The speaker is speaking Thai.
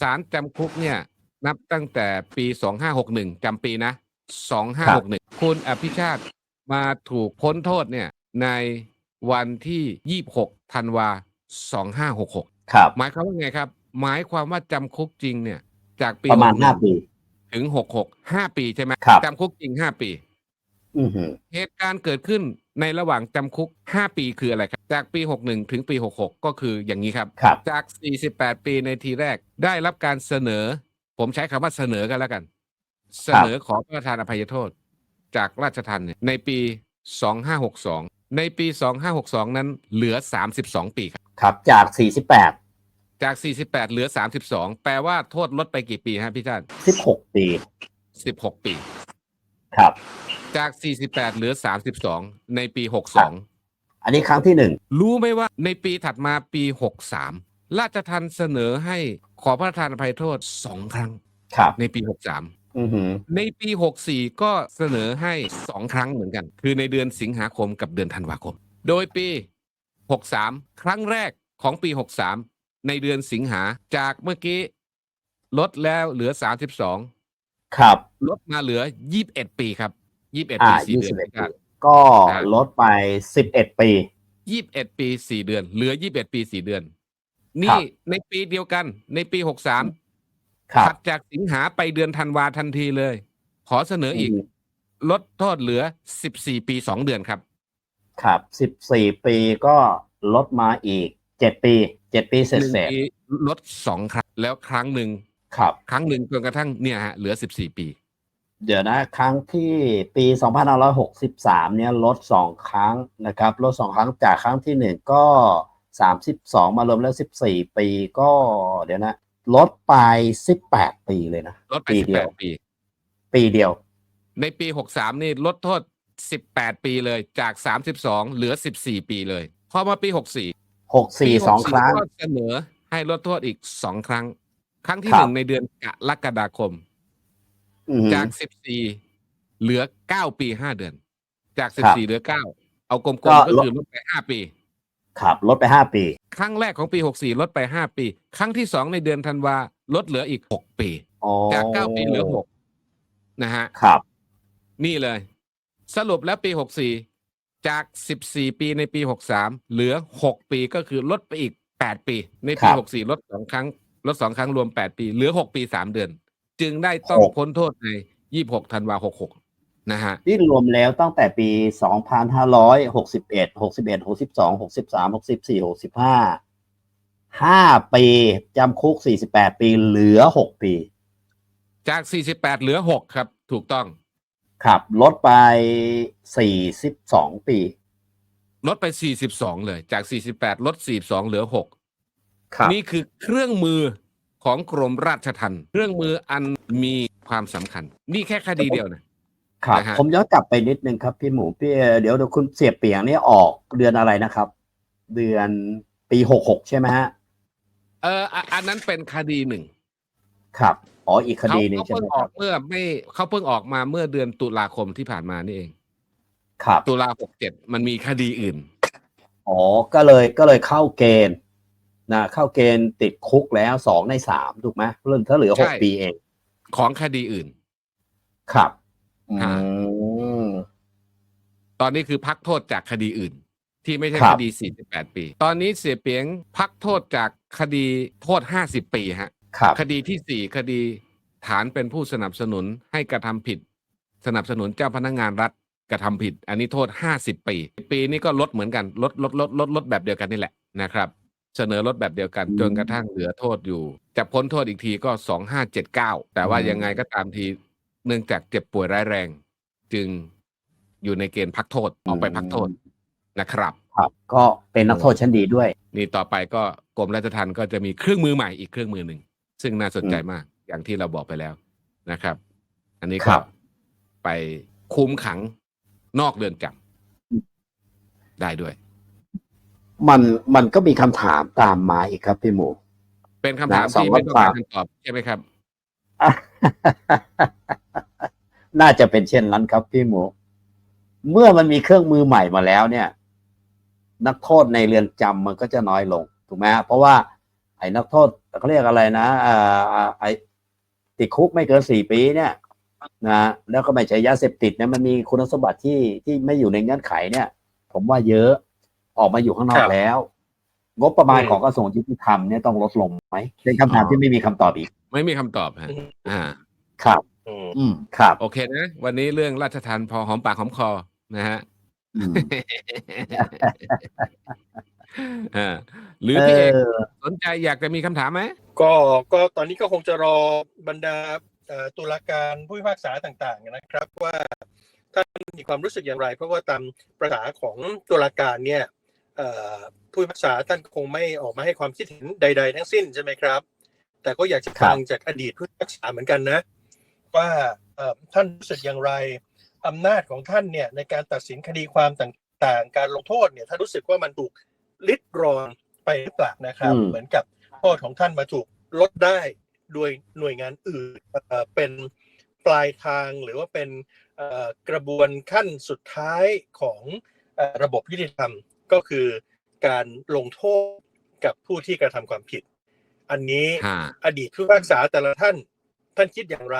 สารจำคุกเนี่ยนับตั้งแต่ปี 2561จำปีนะ 2561 คุณอภิชาติมาถูกพ้นโทษเนี่ยในวันที่ 26ธันวา 2566 ครับ หมายความว่าไงครับ หมายความว่าจำคุกจริงเนี่ย จากปีประมาณ61ห้าปี ถึง 66 5 ปีใช่ไหมครับจำคุกจริง 5 ปีอือหือเหตุการณ์เกิดขึ้นในระหว่างจำคุก 5 ปีคืออะไรครับ จากปี 61 ถึงปี 66 ก็คืออย่างนี้ครับครับ จาก 48 ปีในทีแรกได้รับการเสนอ ผมใช้คำว่าเสนอกันแล้วกัน เสนอขอพระราชทานอภัยโทษ จากราชทัณฑ์เนี่ยในปี 2562 ในปี 2562 นั้นเหลือ 32 ปีครับ ครับ จากสี่สิบแปดจาก 48 เหลือ 32 แปลว่าโทษลดไปกี่ปีฮะพี่ชาติสิบหกปี 16 ปี ครับ จาก 48 เหลือ 32 ในปีครับ62 อันนี้ครั้งที่หนึ่งรู้ไหมว่าในปีถัดมาปี 63 ราชทัณฑ์เสนอให้ขอพระราชทานอภัยโทษ2ครั้งครับในปี 63 อือหือในปี 64 ก็เสนอให้2ครั้งเหมือนกัน คือในเดือนสิงหาคมกับเดือนธันวาคม โดยปี 63 ครั้งแรกของปี 63 ในเดือนสิงหาจากเมื่อกี้ลดแล้วเหลือ 32 ครับ ลดมาเหลือ 21 ปีครับ 21อ่าปี4ยี่เดืสิอบนเอ็ดครับปี ก็ครับลดไปสิบเอ็ดปี21ปี4เดือน เหลือ21ปี4เดือนครันี่บในปีเดียวกัน ในปี63ครับถัดจากสิงหาไปเดือนธันวาทันทีเลย ขอเสนออีกอืมลดโทษเหลือ14ปี2เดือนครับ ครับสิบสี่ปีก็ลดมาอีกเจ็ดปีเจ็ดปีเสร็จหนึ่งเสร็จปีลดสองครั้งแล้วครั้งหนึ่งครับ ครั้งหนึ่งจนกระทั่งเนี่ยฮะเหลือ14ปี เดี๋ยวนะ ครั้งที่ปี 2563 เนี่ยลดสองครั้งนะครับลดสองครั้งจากครั้งที่หนึ่งก็ 32 มารวมแล้ว 14 ปีก็เดี๋ยวนะลดไป 18 ปีเลยนะลดไปปีเดียว18ปี ปีเดียว ในปี 63 นี่ลดโทษ 18 ปีเลยจาก 32 เหลือ 14 ปีเลยพอมาปี 64ปี64สองครั้งก็เสนอให้ลดโทษอีก 2 ครั้ง ครั้งที่ครับหนึ่งในเดือนกรกฎาคมอือหือ จาก14เหลือ9ปี5เดือน จากครับ14เหลือ9เอากลมก็ๆก็ลดคือลดไป5ปีครับลดไป5ปี ครั้งแรกของปี64ลดไป5ปี ครั้งที่2ในเดือนธันวาลดเหลืออีก6ปีอ๋อจาก9ปีเหลือ6นะฮะครับ นี่เลย สรุปแล้วปี64จาก14ปีในปี63เหลือ6ปีก็คือลดไปอีก8ปี ในปี64ลด2ครั้งลด2ครั้งรวม8ปี เหลือ6ปี3เดือน จึงได้ต้องพ้นโทษใน 26 ธันวา66 นะฮะที่รวมแล้วตั้งแต่ปี 2561 61 62 63 64 65 5 ปีจำคุก 48 ปีเหลือ 6 ปี จาก 48 เหลือ 6 ครับ ถูกต้อง ครับลดไป 42 ปี ลดไป 42 เลย จาก 48 ลด 42 เหลือ6ครับนี่คือเครื่องมือ ของกรมราชทัณฑ์เครื่องมืออันมีความสำคัญ นี่แค่คดีเดียวนะ ครับนะฮะ ผมย้อนกลับไปนิดนึงครับพี่หมูพี่เดี๋ยวเดี๋ยวคุณเสียเปียงนี่ออกเดือนอะไรนะครับ เดือนปี66ใช่ไหมฮะเอออะอันนั้นเป็นคดีหนึ่งครับอ๋ออีกคเขาดีหนึงเขาใช่ไหเพิ่มงคอรัอบกเมื่อไม่เขาเพิ่งออกมาเมื่อเดือนตุลาคมที่ผ่านมานี่เอง ครับตุลาหกเจ็ดมันมีคดีอื่น อ๋อก็เลยก็เลยเข้าเกณฑ์ นะเข้าเกณฑ์ติดคุกแล้วสองในสามถูกไหมเรื่องถ้าเหลือหใช่กปีเอง ของคดีอื่น ครับอืฮะมตอนนี้คือพักโทษจากคดีอื่น ที่ไม่ใช่ครัคบดี 48 ปี ตอนนี้เสียเปียงพักโทษจากคดีโทษ 50 ปีฮะครับคดีที่สี่คดีฐานเป็นผู้สนับสนุนให้กระทำผิด สนับสนุนเจ้าพนักงานรัฐกระทำผิด อันนี้โทษ 50 ปี ปีนี้ก็ลดเหมือนกันลดลดลดลดลดแบบเดียวกันนี่แหละนะครับ เสนอลดแบบเดียวกันอืมจนกระทั่งเหลือโทษอยู่ จะพ้นโทษอีกทีก็2579แต่ว่าอืมยังไงก็ตามทีเนื่องจากเจ็บป่วยร้ายแรง จึงอยู่ในเกณฑ์พักโทษออกไปพักโทษนะครับครับก็เป็นนักโทษชั้นดีด้วย นี่ต่อไปก็กรมราชทัณฑ์ก็จะมีเครื่องมือใหม่อีกเครื่องมือหนึ่ง ซึ่งน่าสนใจมากอย่างที่เราบอกไปแล้วนะครับ อันนี้ครัก็บไปคุมขังนอกเรือนจำได้ด้วย มันมันก็มีคำถามตามมาอีกครับพี่หมู เป็นคำถามนะสองที่ไม่ต้องคำการถามคำตอบใช่ไหมครับ น่าจะเป็นเช่นนั้นครับพี่หมู เมื่อมันมีเครื่องมือใหม่มาแล้วเนี่ย นักโทษในเรือนจำมันก็จะน้อยลงถูกไหมฮะเพราะว่าไอ้นักโทษเขาเรียกอะไรนะอ่าอ่าไอ้ติดคุกไม่เกินสี่ปีเนี่ยนะแล้วก็ไม่ใช่ยาเสพติดเนี่ยมันมีคุณสมบัติที่ที่ไม่อยู่ในเงื่อนไขเนี่ย ผมว่าเยอะ ออกมาอยู่ข้างนอคกรับ แล้ว งบประมาณอืม ของกระทรวงยุติธรรมเนี่ยต้องลดลงไหมเป็นคำถามที่ไม่มีคำตอบอีกไม่มีคำตอบฮะอืมอ่า ครับ อืม อืมครับโอเคนะ วันนี้เรื่องราชทานพอหอมปากหอมคอนะฮะ อืม อ่าหรือพี่เอกเออสนใจอยากจะมีคำถามไหม ก็ก็ตอนนี้ก็คงจะรอบรรดาเอ่อตุลาการผู้พิพากษาต่างๆนะครับว่าท่านมีความรู้สึกอย่างไร เพราะว่าตามประษาของตุลาการเนี่ยเอ่อ ผู้พิพากษาท่านคงไม่ออกมาให้ความคิดเห็นใด ๆ ทั้งสิ้นใช่ไหมครับ แต่ก็อยากจะฟังจากอดีตผู้พิพากษาเหมือนกันนะ ว่าเอ่อท่านรู้สึกอย่างไรอำนาจของท่านเนี่ยในการตัดสินคดีความต่างๆ การลงโทษเนี่ยท่านรู้สึกว่ามันถูกลิดรอนไปหรือเปล่านะครับอืมเหมือนกับโทษของท่านมาถูกลดได้โดยหน่วยงานอื่นเอ่อเป็นปลายทางหรือว่าเป็นเอ่อกระบวนขั้นสุดท้ายของเอ่อระบบยุติธรรม ก็คือการลงโทษกับผู้ที่กระทำความผิด อันนี้ฮะอดีตผู้พิพากษาแต่ละท่านท่านคิดอย่างไร